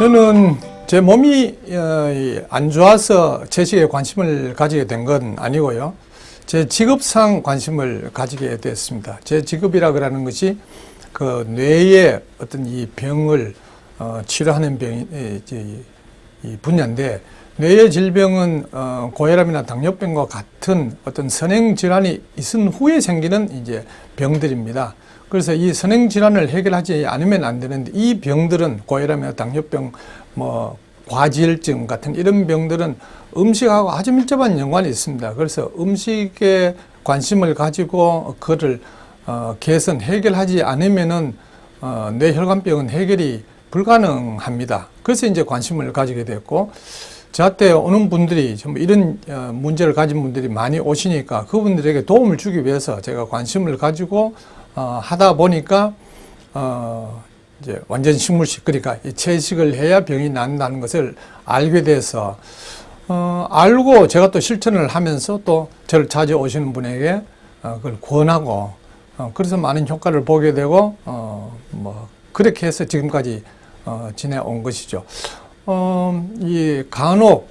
저는 제 몸이 어, 이안 좋아서 채식에 관심을 가지게 된 건 아니고요. 제 직업상 관심을 가지게 됐습니다. 제 직업이라 그러는 것이 그 뇌의 어떤 이 병을 어, 치료하는 병이 분야인데 뇌의 질병은 어, 고혈압이나 당뇨병과 같은 어떤 선행 질환이 있은 후에 생기는 이제 병들입니다. 그래서 이 선행 질환을 해결하지 않으면 안 되는데 이 병들은 고혈압이나 당뇨병, 뭐 과지혈증 같은 이런 병들은 음식하고 아주 밀접한 연관이 있습니다. 그래서 음식에 관심을 가지고 그를 어, 개선 해결하지 않으면은 어, 뇌혈관병은 해결이 불가능합니다. 그래서 이제 관심을 가지게 됐고 저한테 오는 분들이 전부 이런 어, 문제를 가진 분들이 많이 오시니까 그분들에게 도움을 주기 위해서 제가 관심을 가지고 어, 하다 보니까 어, 이제 완전 식물식 그러니까 이 채식을 해야 병이 난다는 것을 알게 돼서 어, 알고 제가 또 실천을 하면서 또 저를 찾아오시는 분에게 어, 그걸 권하고 어, 그래서 많은 효과를 보게 되고 어, 뭐 그렇게 해서 지금까지 어, 지내온 것이죠. 어, 이 간혹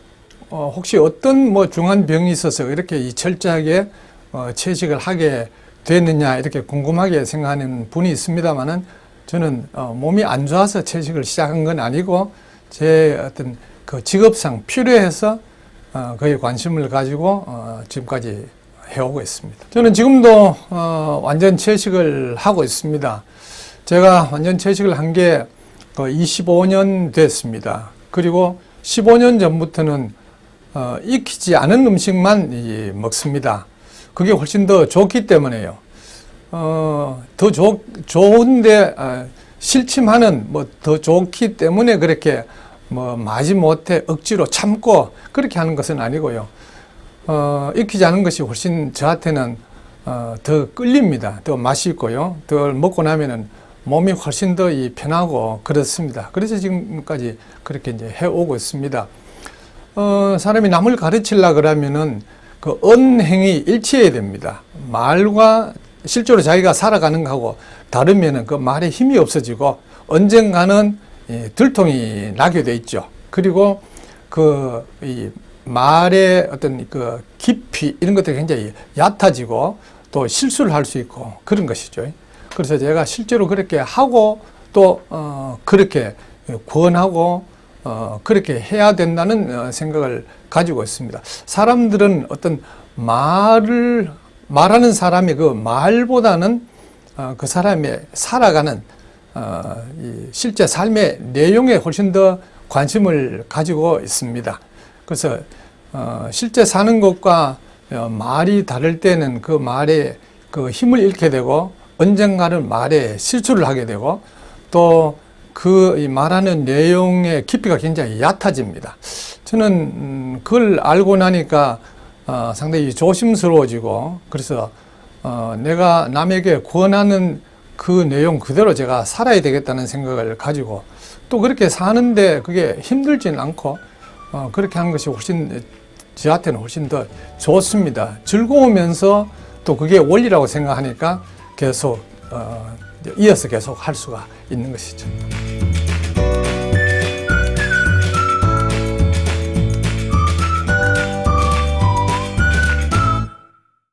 어, 혹시 어떤 뭐 중한 병이 있어서 이렇게 이 철저하게 어, 채식을 하게 됐느냐 이렇게 궁금하게 생각하는 분이 있습니다만은 저는 어, 몸이 안 좋아서 채식을 시작한 건 아니고 제 어떤 그 직업상 필요해서 어, 거기에 관심을 가지고 어, 지금까지 해오고 있습니다. 저는 지금도 어, 완전 채식을 하고 있습니다. 제가 완전 채식을 한 게 25년 됐습니다. 그리고 15년 전부터는 어, 익히지 않은 음식만 이, 먹습니다. 그게 훨씬 더 좋기 때문에요. 어, 더 좋, 좋은데 어, 실침하는 뭐 더 좋기 때문에 그렇게 뭐 마지 못해 억지로 참고 그렇게 하는 것은 아니고요. 어, 익히지 않은 것이 훨씬 저한테는 어, 더 끌립니다. 더 맛있고요. 더 먹고 나면은 몸이 훨씬 더 이 편하고 그렇습니다. 그래서 지금까지 그렇게 이제 해오고 있습니다. 어, 사람이 남을 가르치려 그러면은 그 언행이 일치해야 됩니다. 말과 실제로 자기가 살아가는 거하고 다르면은 그 말에 힘이 없어지고 언젠가는 이 들통이 나게 돼 있죠. 그리고 그이 말의 어떤 그 깊이 이런 것들이 굉장히 얕아지고 또 실수를 할 수 있고 그런 것이죠. 그래서 제가 실제로 그렇게 하고 또 어, 그렇게 권하고 어, 그렇게 해야 된다는 어, 생각을 가지고 있습니다. 사람들은 어떤 말을 말하는 사람의 그 말보다는 어, 그 사람의 살아가는 어, 이 실제 삶의 내용에 훨씬 더 관심을 가지고 있습니다. 그래서 어, 실제 사는 것과 어, 말이 다를 때는 그 말에 그 힘을 잃게 되고 언젠가는 말에 실수를 하게 되고 또 그 말하는 내용의 깊이가 굉장히 얕아집니다. 저는 음, 그걸 알고 나니까 어, 상당히 조심스러워지고 그래서 어, 내가 남에게 권하는 그 내용 그대로 제가 살아야 되겠다는 생각을 가지고 또 그렇게 사는데 그게 힘들지는 않고 어, 그렇게 하는 것이 훨씬 저한테는 훨씬 더 좋습니다. 즐거우면서 또 그게 원리라고 생각하니까 계속 어, 이어서 계속 할 수가 있는 것이죠.